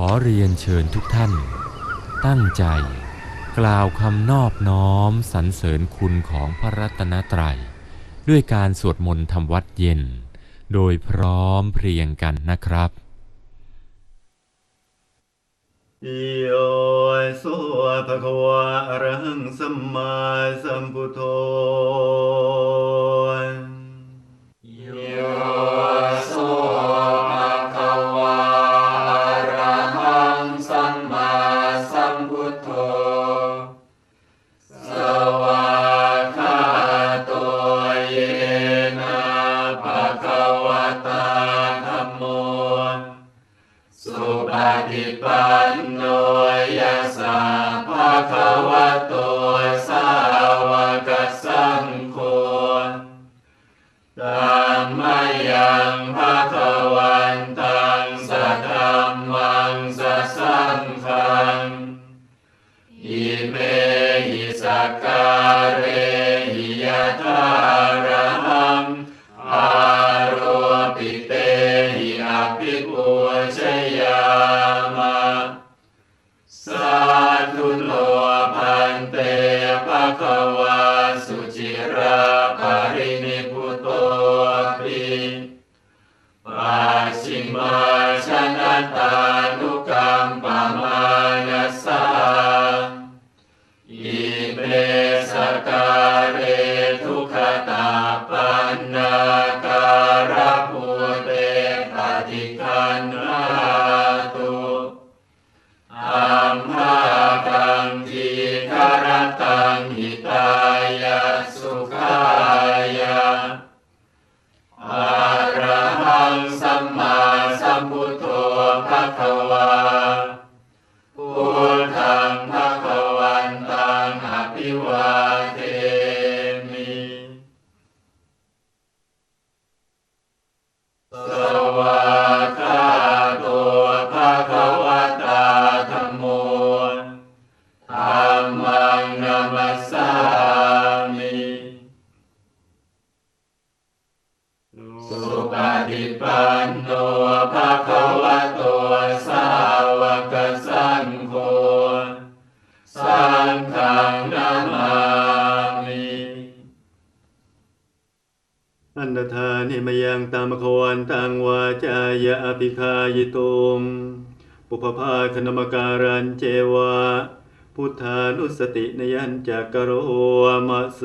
ขอเรียนเชิญทุกท่าน ตั้งใจ กล่าวคำนอบน้อมสรรเสริญคุณของพระรัตนตรัย ด้วยการสวดมนต์ทำวัดเย็น โดยพร้อมเพรียงกันนะครับอิโยสุภควะอรหังสัมมาสัมพุทโธ ยะอภิคายตุงปุพพาคณมการันเจวะ พุทธานุสตินยันจักโรมะเซ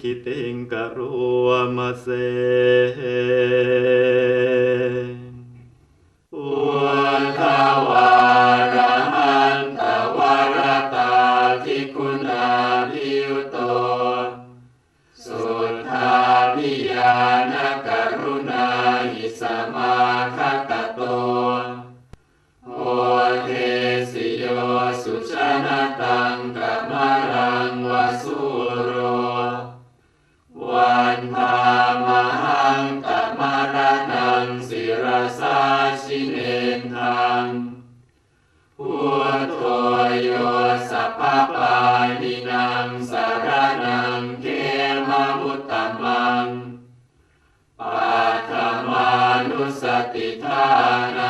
ขิติงกรวมาเสอุทวารหันตวรตาทิคุณา พุทธมังปัจมานุสติธานา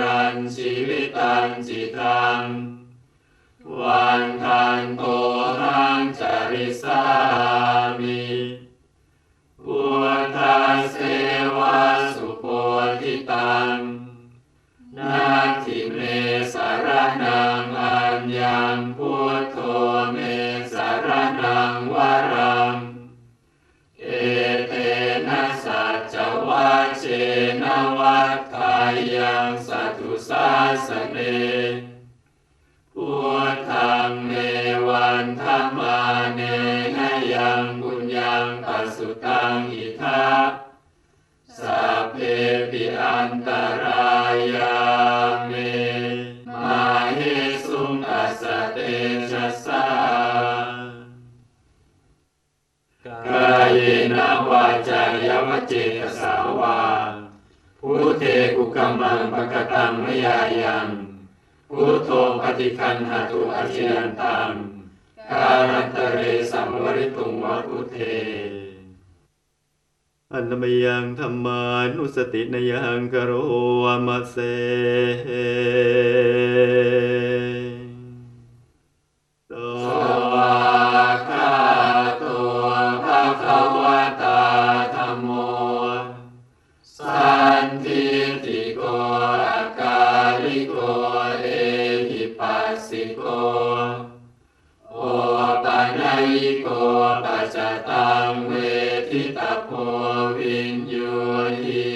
รันชีวิตังจิตังวันทันโตรังจริสามิ สเนพุทธังเมวันธรรมาเนหยังบุญยังปัสสุตังอิทะสัพเพปิอันตรายาเมมาเฮสุงตัสเตชัสสะกายนาวาจายวัจเจสา เทกุกัมมังปะกตังมยายังพุทโธปฏิคันหาตุอาชยันตังการันตเรสัมวริตุงวัพุเทอันนมยังธรรมานุสตินยังกโรวมัเส วิญโยหิ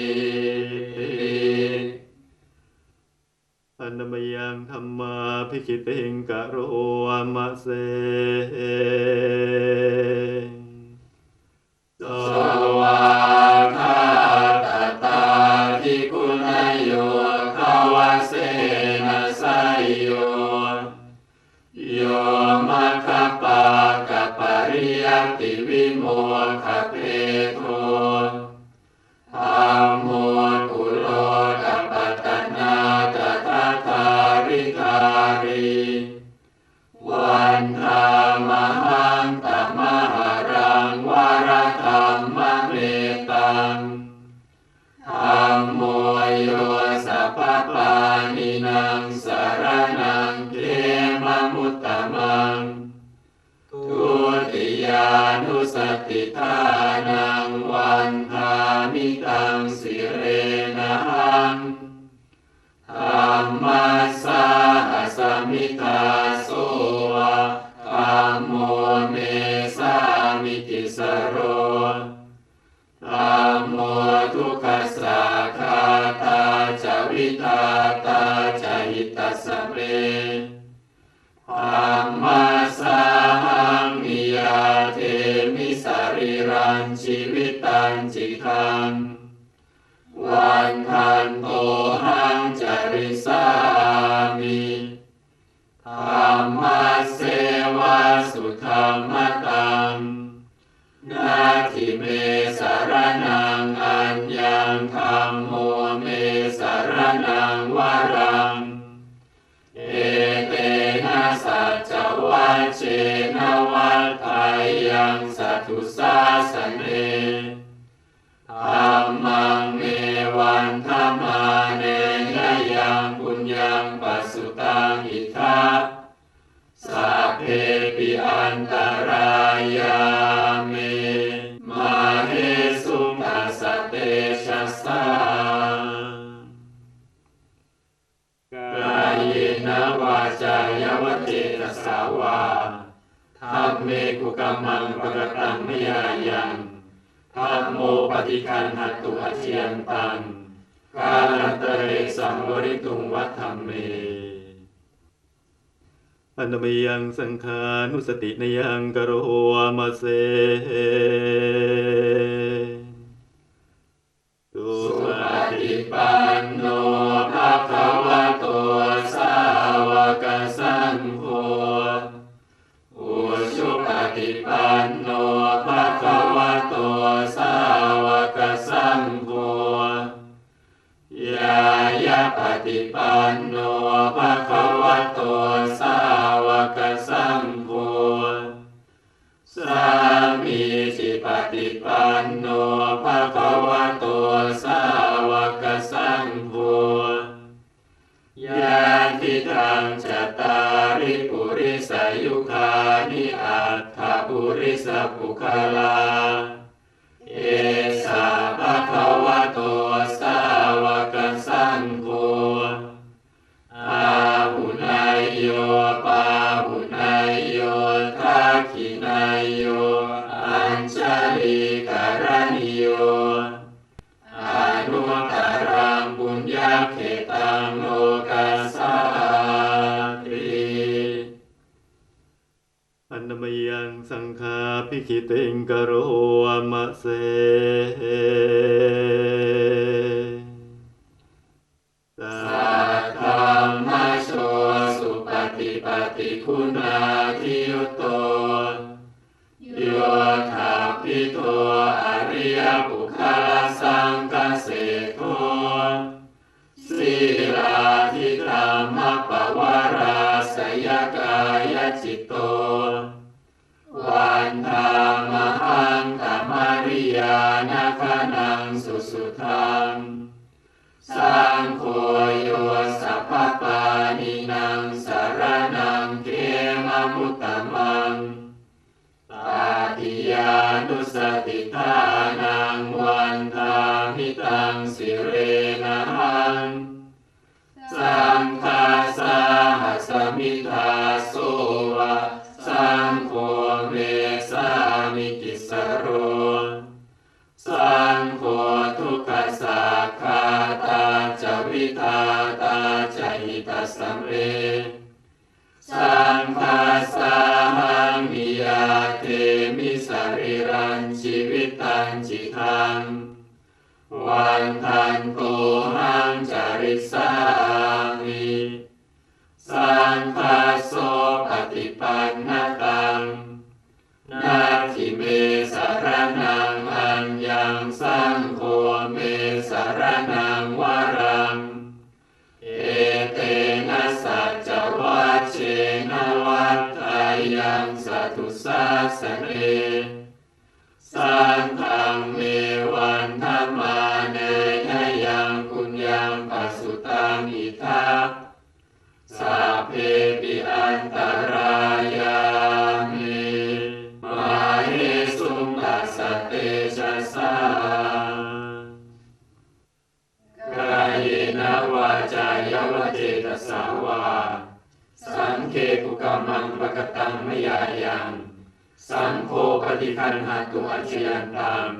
อันนมยธรรมาพิคิตหิงกะโรอมาเส Jesús. กายินวาจวัติตสาวาธรรเมกุกรรมังปรตังมยายังธรรโมปิคันหตุอเชียนตังกาลัตเสังวริตุวัฒมเมอันมยังสังขานุสตินยังกโรหมาเส ขานิอัตถบุริสปุคลาเอ คิติงกโรมะเส สังภาสาหังมิยาเทมิสาริรังชีวิตังจิทังวันทันโต สาสเนสังฆเมวัน กตังมยายังสังโฆปฏิคันหาตุอัจยันตัง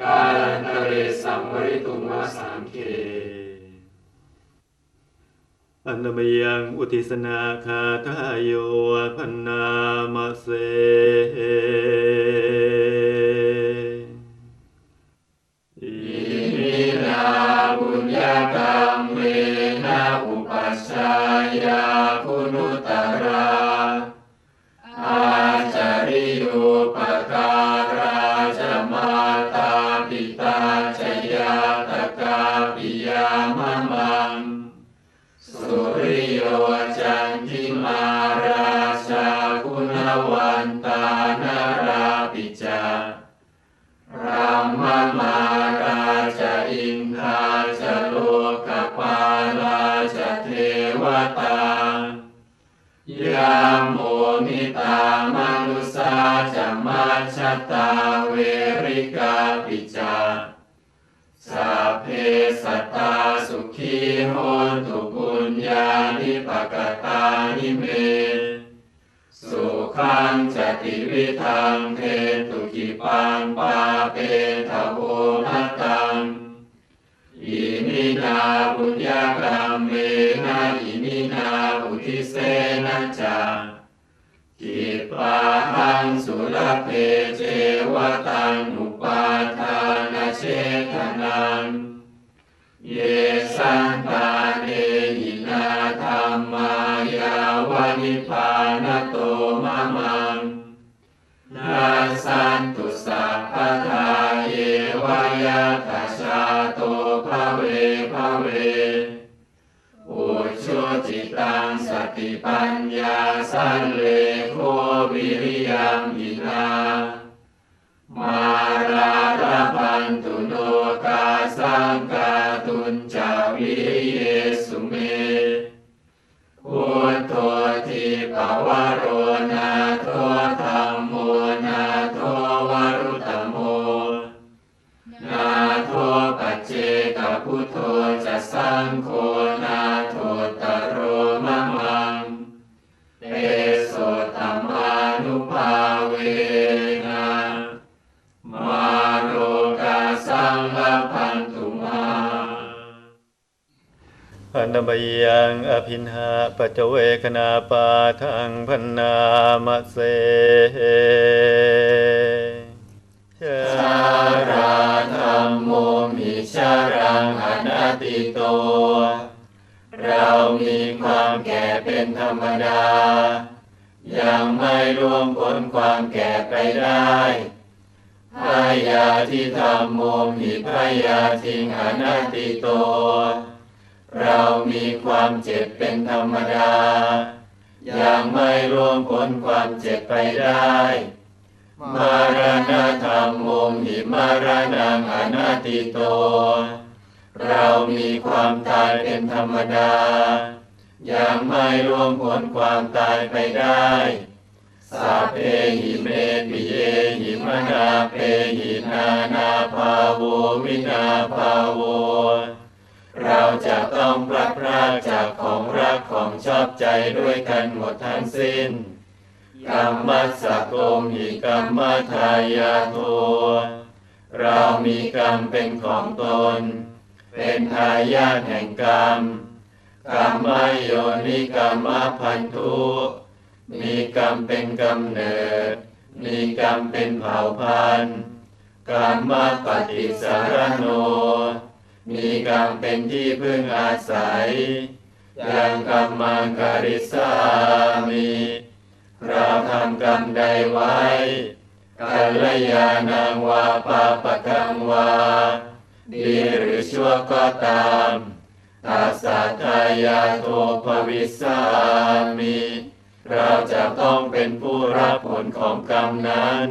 กาลันตเรสัมวริตุมาสามเคอันนมยังอุทิศนาคาทายโยพันนามเส Um, นิเม สุขังจติวิทังเทตุขิปังปาเปทะโภมตังอินินาบุญญากรรมเมนะอินินาบุทิเสนะจังกิปาหังสุระเพเจวตังอุปาทานเชทนังเยสังตา พุทโธจะสังโฆนาโทตโรมะมังเตโสธรรมานุภาเวนะมาโรกาสังฆพันตุมาพันธบยังอภินหาปัจเจเวคนาปาทังพันนามะเสชาราธรรมโมมิชา รังอนัตติโต เรามีความแก่เป็นธรรมดา ยังไม่ร่วมพ้นความแก่ไปได้พยาที่ธรรมโมมิพยาทิงอนัตติโต เรามีความเจ็บเป็นธรรมดา ยังไม่ร่วมพ้นความเจ็บไปได้ มารณะธรรมโมหิมารณังอนัตติโต เรามีความตายเป็นธรรมดา ยังไม่ร่วมพ้นความตายไปได้สัพเพหิเมปิเยหิมนาเปหินานาภาโววินาภาโว เราจะต้องพลัดพรากจากของรักของชอบใจด้วยกันหมดทั้งสิ้น กรรมสสะโกมหิกรรมทายาโท เรามีกรรมเป็นของตน เป็นทายาทแห่งกรรมกรรมโยนิกรรมพันธุ มีกรรมเป็นกำเนิด มีกรรมเป็นเผ่าพันธุ์กรรมปฏิสารโน มีกรรมเป็นที่พึ่งอาศัย ยังกรรมังกริสามิ เราทำกรรมใดไว้กัลยาณังวาปาปะกังวา ดีหรือชั่วก็ตามตัสสะทายาโทภวิสามี เราจะต้องเป็นผู้รับผลของกรรมนั้น